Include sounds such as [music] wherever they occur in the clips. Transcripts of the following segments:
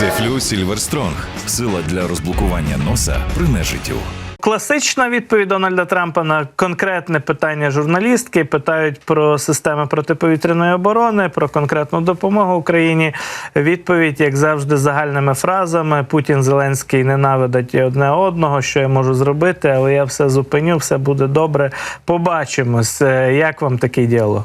Дефлю Сільверстронг. Сила для розблокування носа при нежиттю. Класична відповідь Дональда Трампа на конкретне питання журналістки питають про системи протиповітряної оборони, про конкретну допомогу Україні. Відповідь, як завжди, загальними фразами: Путін Зеленський ненавидять одне одного. Що я можу зробити, але я все зупиню, все буде добре. Побачимось. Е, Як вам такий діалог?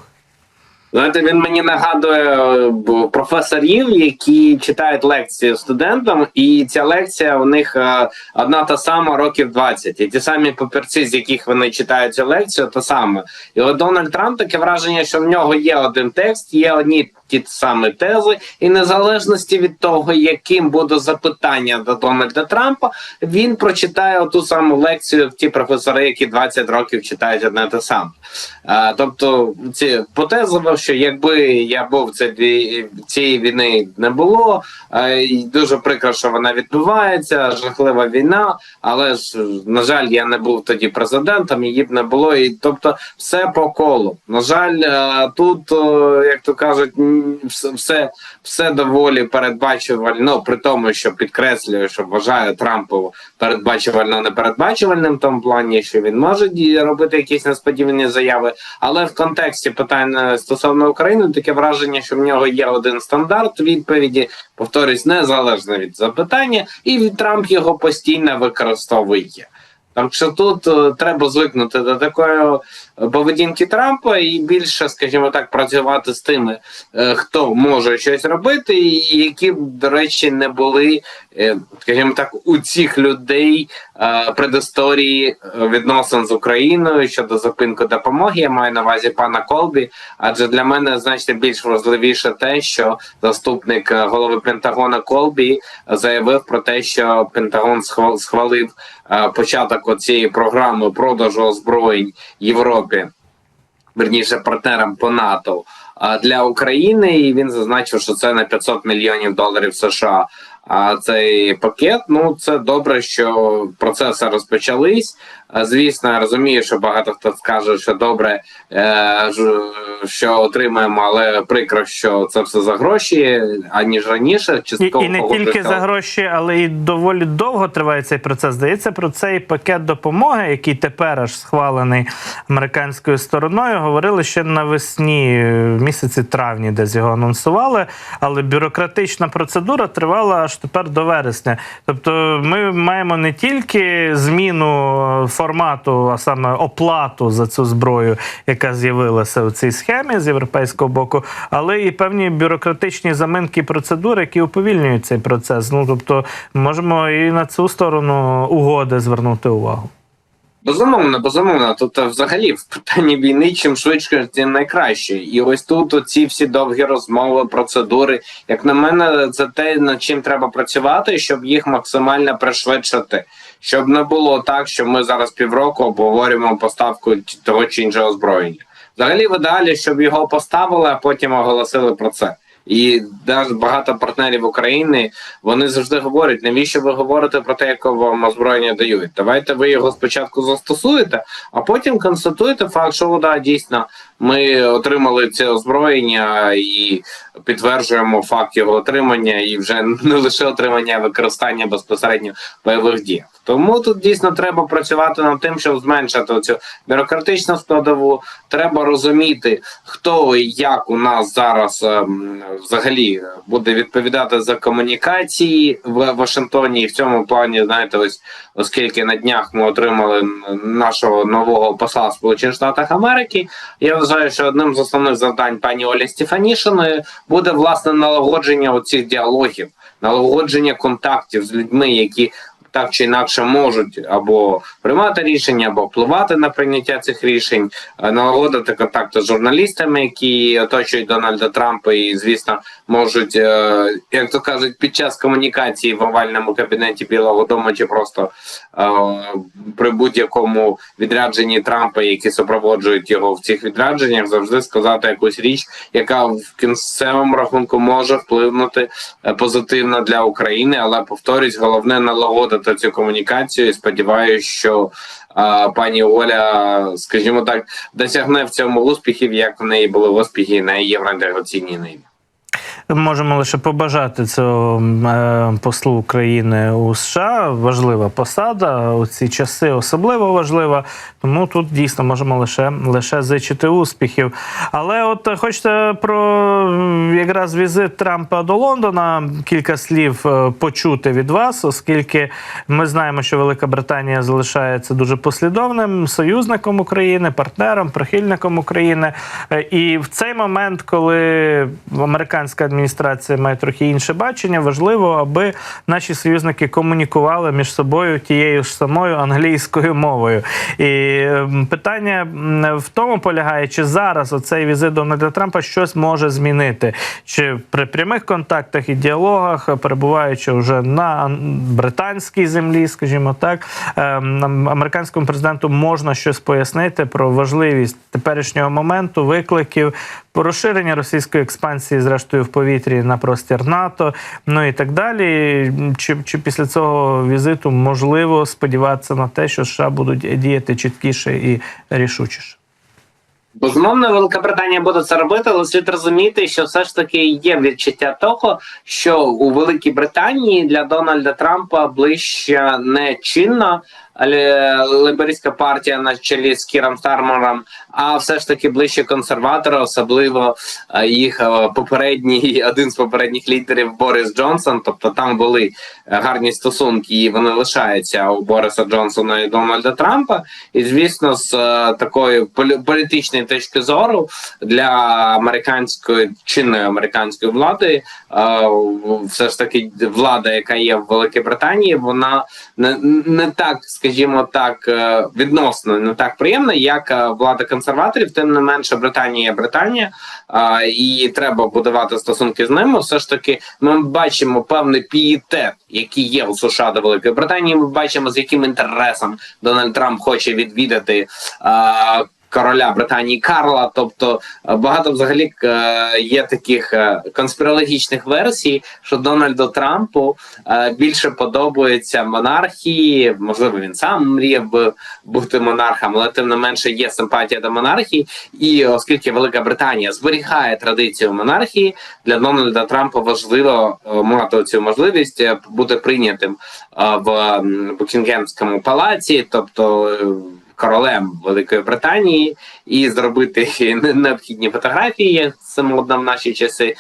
Знаєте, він мені нагадує е, професорів, які читають лекції студентам, і ця лекція у них е, одна та сама років 20. І ті самі папірці, з яких вони читають цю лекцію, та саме. І от Дональд Трамп таке враження, що в нього є один текст, є одні ті самі тези, і незалежності від того, яким буде запитання до Дональда Трампа, він прочитає ту саму лекцію ті професори, які 20 років читають одне те саме. А, тобто, ці потезово, що якби я був це цієї війни не було, а, і дуже прикро, що вона відбувається, жахлива війна. Але ж на жаль, я не був тоді президентом, її б не було. І тобто, все по колу. На жаль, тут, як то кажуть, все, все, доволі передбачувально. Ну, при тому, що підкреслюю, що вважаю Трампу передбачувально непередбачувальним в тому плані, що він може робити якісь несподівані заяви. Але в контексті питань е, стосовно України таке враження, що в нього є один стандарт відповіді, повторюсь, незалежно від запитання, і Трамп його постійно використовує. Так що тут е, треба звикнути до такої е, поведінки Трампа і більше, скажімо так, працювати з тими, е, хто може щось робити, і які, до речі, не були, скажімо так, у цих людей е, предісторії е, відносин з Україною щодо зупинку допомоги. Я маю на увазі пана Колбі. Адже для мене значно більш важливіше те, що заступник е, голови Пентагона Колбі заявив про те, що Пентагон схвалив е, початок цієї програми продажу озброєнь Європі, верніше партнерам по НАТО для України. І він зазначив, що це на 500 мільйонів доларів США. А цей пакет, ну це добре, що процеси розпочались. Звісно, я розумію, що багато хто скаже, що добре, е, що отримаємо, але прикро, що це все за гроші, аніж раніше. І, Частково і не тільки за гроші, але і доволі довго триває цей процес. Здається, про цей пакет допомоги, який тепер аж схвалений американською стороною, говорили ще навесні, е, в місяці травні, десь його анонсували. Але бюрократична процедура тривала аж тепер до вересня. Тобто, ми маємо не тільки зміну формату, а саме оплату за цю зброю, яка з'явилася у цій схемі з європейського боку, але і певні бюрократичні заминки процедури, які уповільнюють цей процес. Ну тобто, можемо і на цю сторону угоди звернути увагу. Безумовно, безумовно. Тут е, взагалі в питанні війни чим швидше, тим найкраще. І ось тут оці всі довгі розмови, процедури. Як на мене, це те, над чим треба працювати, щоб їх максимально пришвидшити. Щоб не було так, що ми зараз півроку обговорюємо поставку того чи іншого озброєння. Взагалі, в ідеалі, щоб його поставили, а потім оголосили про це. І багато партнерів України вони завжди говорять, навіщо ви говорите про те, яке вам озброєння дають? Давайте ви його спочатку застосуєте, а потім констатуєте факт, що да, дійсно ми отримали це озброєння і підтверджуємо факт його отримання, і вже не лише отримання, а використання безпосередньо бойових діях. Тому тут дійсно треба працювати над тим, щоб зменшити цю бюрократичну складову. Треба розуміти, хто і як у нас зараз ем, взагалі буде відповідати за комунікації в Вашингтоні. І в цьому плані, знаєте, ось оскільки на днях ми отримали нашого нового посла в Сполучених Штатах Америки. Я вважаю, що одним з основних завдань пані Олі Стефанішиної буде власне налагодження оцих діалогів, налагодження контактів з людьми, які так чи інакше можуть або приймати рішення, або впливати на прийняття цих рішень, е, налагодити контакти з журналістами, які оточують Дональда Трампа, і звісно можуть, е, як то кажуть, під час комунікації в овальному кабінеті Білого Дому чи просто е, при будь-якому відрядженні Трампа, які супроводжують його в цих відрядженнях, завжди сказати якусь річ, яка в кінцевому рахунку може впливнути е, позитивно для України. Але повторюсь, головне налагодити цю комунікацію. І сподіваюся, що а, пані Оля, скажімо так, досягне в цьому успіхів, як в неї були успіхи на євроінтеграційній ниві. Можемо лише побажати цього е, послу України у США. Важлива посада у ці часи особливо важлива. Тому тут дійсно можемо лише лише зичити успіхів. Але от е, хочете про якраз візит Трампа до Лондона кілька слів е, почути від вас, оскільки ми знаємо, що Велика Британія залишається дуже послідовним союзником України, партнером, прихильником України. І в цей момент, коли американська адміністрація має трохи інше бачення, важливо, аби наші союзники комунікували між собою тією ж самою англійською мовою. І ем, питання в тому полягає, чи зараз оцей візит Дональда Трампа щось може змінити, чи при прямих контактах і діалогах, перебуваючи вже на британській землі, скажімо так, ем, американському президенту можна щось пояснити про важливість теперішнього моменту, викликів, розширення російської експансії, зрештою в повітрі на простір НАТО, ну і так далі. Чи, чи після цього візиту можливо сподіватися на те, що США будуть діяти чіткіше і рішучіше? Безумовно, Велика Британія буде це робити, але слід розуміти, що все ж таки є відчуття того, що у Великій Британії для Дональда Трампа ближче не чинна але либерійська партія на чолі з Кіром Стармером, а все ж таки ближче консерватори, особливо е, їх е, попередній [laughs] один з попередніх лідерів Борис Джонсон. Тобто там були е, гарні стосунки, і вони лишаються у Бориса Джонсона і Дональда Трампа. І звісно, з такої полі- політичної точки зору для американської чинної американської влади, все ж таки влада, яка є в Великій Британії, вона не, не так, скажімо так, е, відносно не так приємна, як е, влада консерваторів. Тим не менше, Британія є Британія, і треба будувати стосунки з ними. Все ж таки, ми бачимо певний пієтет, який є у США до Великої Британії. Ми бачимо, з яким інтересом Дональд Трамп хоче відвідати. Короля Британії Карла, тобто е, багато взагалі е, є таких е, конспірологічних версій, що Дональду Трампу більше подобаються монархії. Можливо, він сам мріяв би бути монархом, але тим не менше є симпатія до монархії. І оскільки Велика Британія зберігає традицію монархії, для Дональда Трампа важливо мати цю можливість бути прийнятим в Букінгемському палаці, тобто. Королем Великої Британії і зробити [laughs] необхідні фотографії, це модно в наші часи.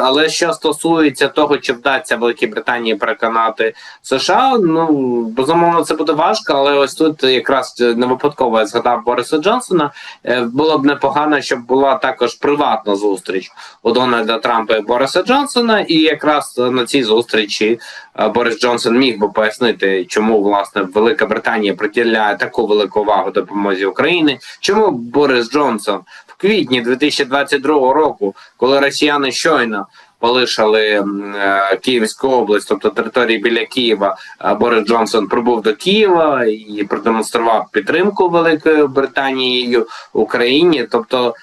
Але що стосується того, чи вдасться Великій Британії переконати США, ну безумовно це буде важко, але ось тут якраз не випадково я згадав Бориса Джонсона. Е, Було б непогано, щоб була також приватна зустріч у Дональда Трампа і Бориса Джонсона, і якраз на цій зустрічі е, Борис Джонсон міг би пояснити, чому власне Велика Британія приділяє таку велику увагу допомозі Україні. Чому Борис Джонсон в квітні 2022 року, коли росіяни щойно полишали е, Київську область, тобто території біля Києва, е, Борис Джонсон прибув до Києва і продемонстрував підтримку Великою Британією Україні, тобто.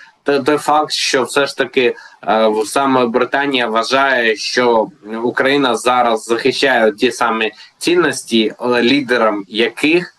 Той, факт, що все ж таки е, саме Британія вважає, що Україна зараз захищає ті самі цінності, лідером яких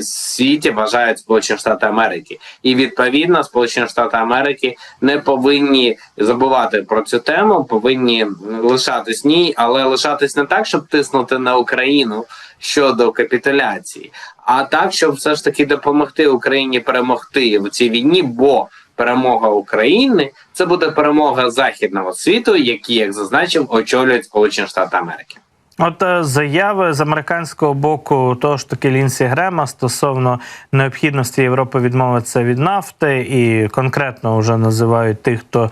світі вважають Сполучені Штати Америки, і відповідно Сполучені Штати Америки не повинні забувати про цю тему, повинні лишатись ній, але лишатись не так, щоб тиснути на Україну щодо капітуляції, а так, щоб все ж таки допомогти Україні перемогти в цій війні, бо перемога України це буде перемога західного світу, які, як зазначив, очолюють Сполучені Штати Америки. От е, заяви з американського боку того ж таки Лінсі Грема стосовно необхідності Європи відмовитися від нафти, і конкретно вже називають тих, хто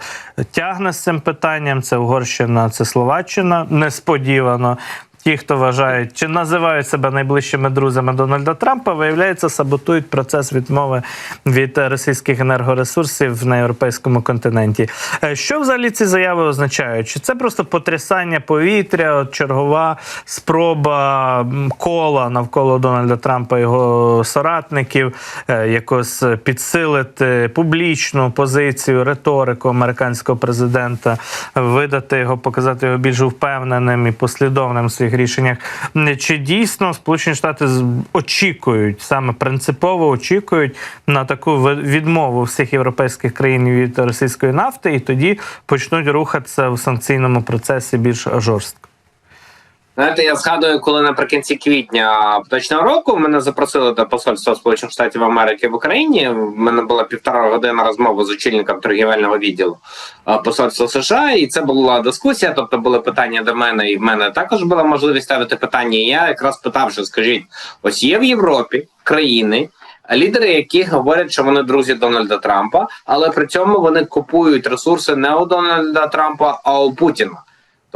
тягне з цим питанням. Це Угорщина, це Словаччина. Несподівано. Ті, хто вважають чи називають себе найближчими друзями Дональда Трампа, виявляється, саботують процес відмови від російських енергоресурсів на європейському континенті. Е, Що взагалі ці заяви означають? Чи це просто потрясання повітря, чергова спроба кола навколо Дональда Трампа його соратників е, якось підсилити публічну позицію, риторику американського президента, видати його, показати його більш впевненим і послідовним своїх рішеннях. Чи дійсно Сполучені Штати очікують саме принципово очікують на таку відмову всіх європейських країн від російської нафти, і тоді почнуть рухатися в санкційному процесі більш жорстко? Знаєте, я згадую, коли наприкінці квітня поточного року мене запросили до посольства Сполучених Штатів Америки в Україні. В мене була півтора години розмови з очільником торгівельного відділу е, посольства США, і це була дискусія. Тобто були питання до мене, і в мене також була можливість ставити питання. І я якраз питав, що скажіть, ось є в Європі країни. Лідери, які говорять, що вони друзі Дональда Трампа, але при цьому вони купують ресурси не у Дональда Трампа, а у Путіна.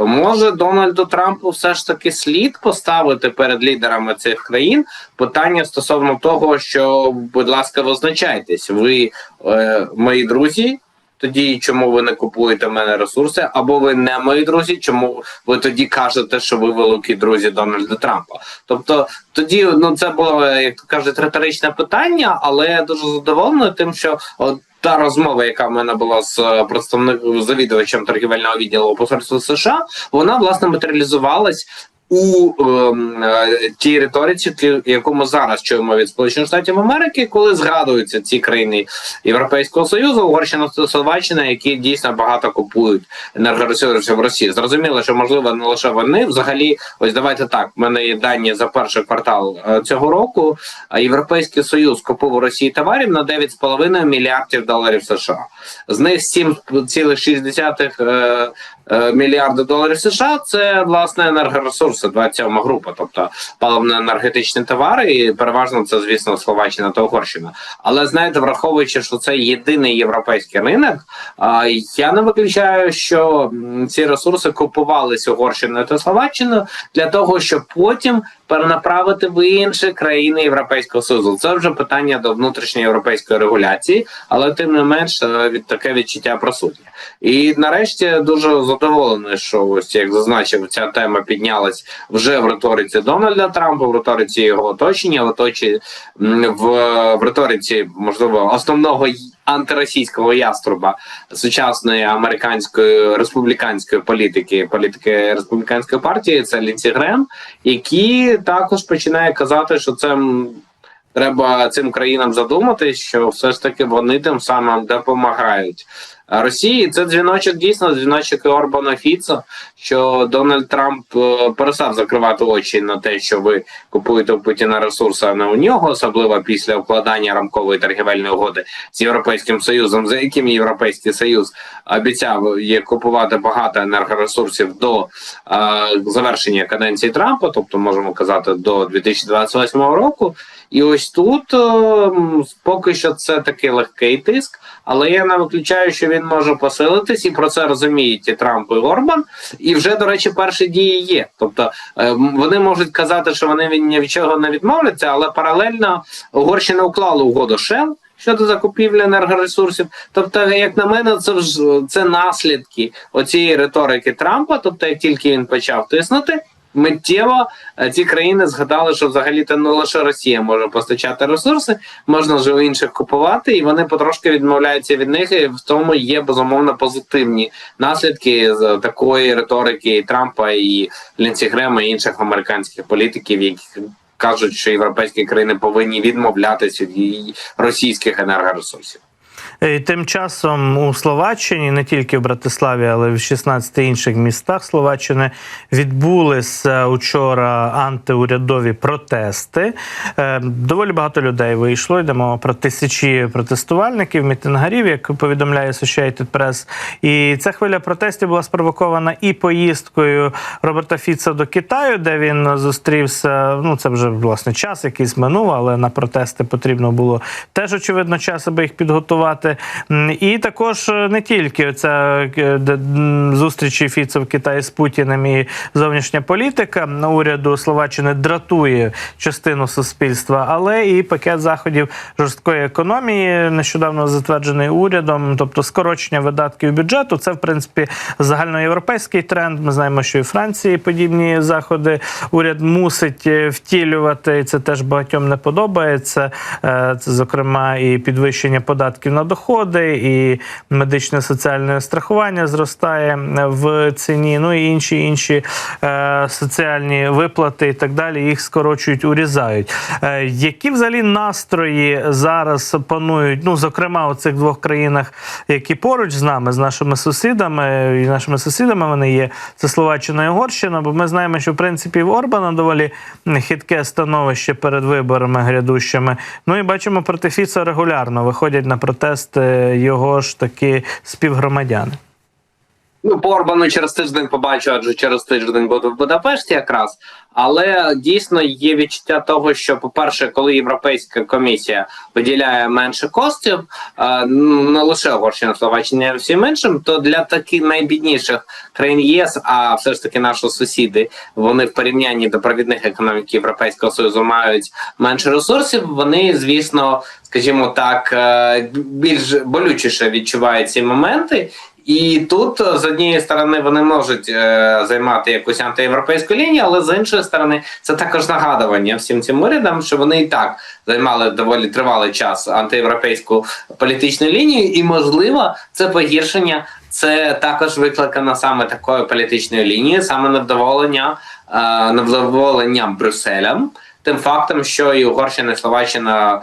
То може Дональду Трампу все ж таки слід поставити перед лідерами цих країн питання стосовно того, що, будь ласка, визначайтесь, ви е, мої друзі. Тоді чому ви не купуєте в мене ресурси, або ви не мої друзі? Чому ви тоді кажете, що ви великі друзі Дональда Трампа? Тобто тоді ну це було як то кажуть риторичне питання, але я дуже задоволений тим, що от та розмова, яка в мене була з е, представником завідувачем торгівельного відділу посольства США, вона власне матеріалізувалась. У ем, е, тій риториці, яку ми зараз чуємо від Сполучених Штатів Америки, коли згадуються ці країни Європейського Союзу, Угорщина Словаччина, які дійсно багато купують енергоресурсів в Росії. Зрозуміло, що можливо не лише вони. Взагалі, ось давайте так. В мене є дані за перший квартал е, цього року. Європейський Союз купив у Росії товарів на 9,5 мільярдів доларів США. З них 7,6 е, е, мільярди доларів США це власне енергоресурси, 27 група, тобто паливно-енергетичні товари, і переважно це, звісно, Словаччина та Угорщина. Але знаєте, враховуючи, що це єдиний європейський ринок, я не виключаю, що ці ресурси купувалися Угорщиною та Словаччиною для того, щоб потім перенаправити в інші країни Європейського Союзу. Це вже питання до внутрішньої європейської регуляції, але тим не менш е, від таке відчуття присутнє. І нарешті дуже задоволений, що ось як зазначив, ця тема піднялась вже в риториці Дональда Трампа, в риториці його оточення, в оточі в, риториці, можливо, основного антиросійського яструба сучасної американської республіканської політики, політики республіканської партії, це Лінсі Грем, які також починає казати, що це. Треба цим країнам задумати, що все ж таки вони тим самим допомагають Росії. Це дзвіночок дійсно дзвіночок Орбана Фіцо, що Дональд Трамп е, перестав закривати очі на те, що ви купуєте у Путіна ресурси, а не у нього, особливо після укладання рамкової торгівельної угоди з європейським союзом, за яким європейський союз обіцяв є купувати багато енергоресурсів до е, завершення каденції Трампа, тобто можемо казати до 2028 року. І ось тут е, поки що це такий легкий тиск, але я не виключаю, що він може посилитись, і про це розуміють і Трамп і Орбан. І вже, до речі, перші дії є. Тобто е, вони можуть казати, що вони ні від чого не відмовляться, але паралельно Угорщина уклала угоду Shell щодо закупівлі енергоресурсів. Тобто, як на мене, це ж це наслідки оцієї риторики Трампа. Тобто, як тільки він почав тиснути. Миттєво е, ці країни згадали, що взагалі-то не лише Росія може постачати ресурси, можна вже у інших купувати, і вони потрошки відмовляються від них. І в тому є безумовно позитивні наслідки з такої риторики Трампа і Лінсі Грема і інших американських політиків, які кажуть, що європейські країни повинні відмовлятися від російських енергоресурсів. І тим часом у Словаччині, не тільки в Братиславі, але й в 16 інших містах Словаччини відбулися учора антиурядові протести. Е, Доволі багато людей вийшло. Йдемо про тисячі протестувальників, мітингарів, як повідомляє Associated Press. І ця хвиля протестів була спровокована і поїздкою Роберта Фіца до Китаю, де він зустрівся. Ну це вже власне час, якийсь минув, але на протести потрібно було теж очевидно час, аби їх підготувати. М, І також е, не тільки ця е, зустрічі Фіца в Китаї з Путіним і зовнішня політика на уряду Словаччини дратує частину суспільства, але і пакет заходів жорсткої економії, нещодавно затверджений урядом, тобто скорочення видатків бюджету. Це в принципі загальноєвропейський тренд. Ми знаємо, що і Франції подібні заходи уряд мусить е, втілювати. І це теж багатьом не подобається. Це, зокрема, і підвищення податків на доходи. Доходи, і медичне соціальне страхування зростає в ціні. Ну і інші інші е, соціальні виплати і так далі. Їх скорочують, урізають. Е, які взагалі настрої зараз панують? Ну, зокрема, у цих двох країнах, які поруч з нами, з нашими сусідами, і нашими сусідами вони є це Словаччина і Угорщина. Бо ми знаємо, що в принципі в Орбана доволі хитке становище перед виборами грядущими. Ну і бачимо, проти Фіца регулярно виходять на протести його ж таки співгромадяни. Ну, по Орбану через тиждень побачу, адже через тиждень буду в Будапешті якраз. Але дійсно є відчуття того, що, по-перше, коли Європейська комісія виділяє менше коштів, е, ну, не лише Угорщина, Словаччина, а всім іншим, то для таких найбідніших країн ЄС, а все ж таки наші сусіди, вони в порівнянні до провідних економік Європейського Союзу мають менше ресурсів. Вони, звісно, скажімо так, е, більш болючіше відчувають ці моменти. І тут е, з однієї сторони вони можуть е, займати якусь антиєвропейську лінію, але з іншої сторони це також нагадування всім цим урядам, що вони і так займали доволі тривалий час антиєвропейську політичну лінію, і можливо це погіршення. Це також викликано саме такою політичною лінією, саме невдоволення е, невдоволенням Брюсселем. Тим фактом, що і Угорщина, і Словаччина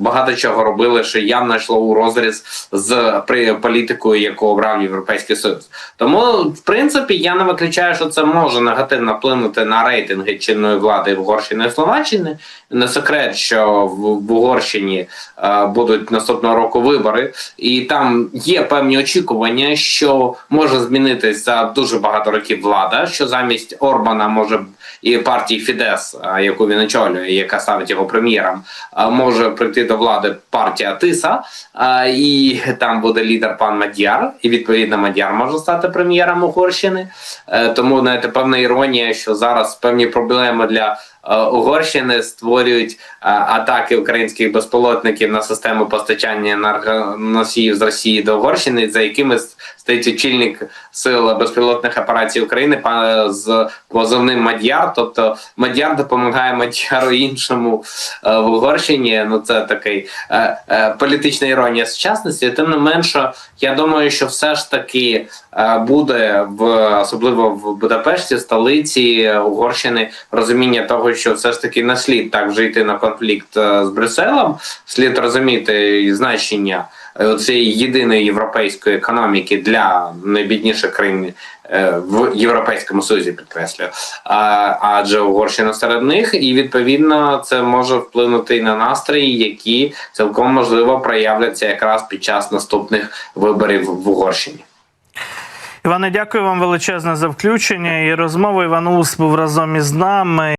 багато чого робили, що явно йшло у розріз з при політикою, яку обрав Європейський Союз. Тому, в принципі, я не виключаю, що це може негативно вплинути на рейтинги чинної влади в Угорщини і Словаччини. Не секрет, що в, Угорщині е, будуть наступного року вибори, і там є певні очікування, що може змінитися дуже багато років влада, що замість Орбана може і партії Фідес, яку він очолює, яка ставить його прем'єром, а, прийти до влади партія Тиса, і там буде лідер пан Мадяр, і відповідно Мадяр може стати прем'єром Угорщини. Е, Тому знаєте, певна іронія, що зараз певні проблеми для. е, Угорщини створюють е, атаки українських безпілотників на систему постачання енергоносіїв з Росії до Угорщини, за якими стоїть очільник сил безпілотних операцій України з позивним Мадяр. Тобто Мадяр допомагає Мадяру іншому е, в Угорщині. Ну це такий е, е, політична іронія сучасності. Тим не менше, я думаю, що все ж таки буде в особливо в Будапешті, столиці Угорщини, розуміння того, що все ж таки не слід так вже йти на конфлікт з Брюсселем, слід розуміти значення цієї єдиної європейської економіки для найбідніших країн е, в Європейському Союзі, підкреслюю. Адже Угорщина серед них, і відповідно це може вплинути і на настрої, які цілком можливо проявляться якраз під час наступних виборів в Угорщині. Іване, дякую вам величезне за включення і розмову. Іван Ус був разом із нами.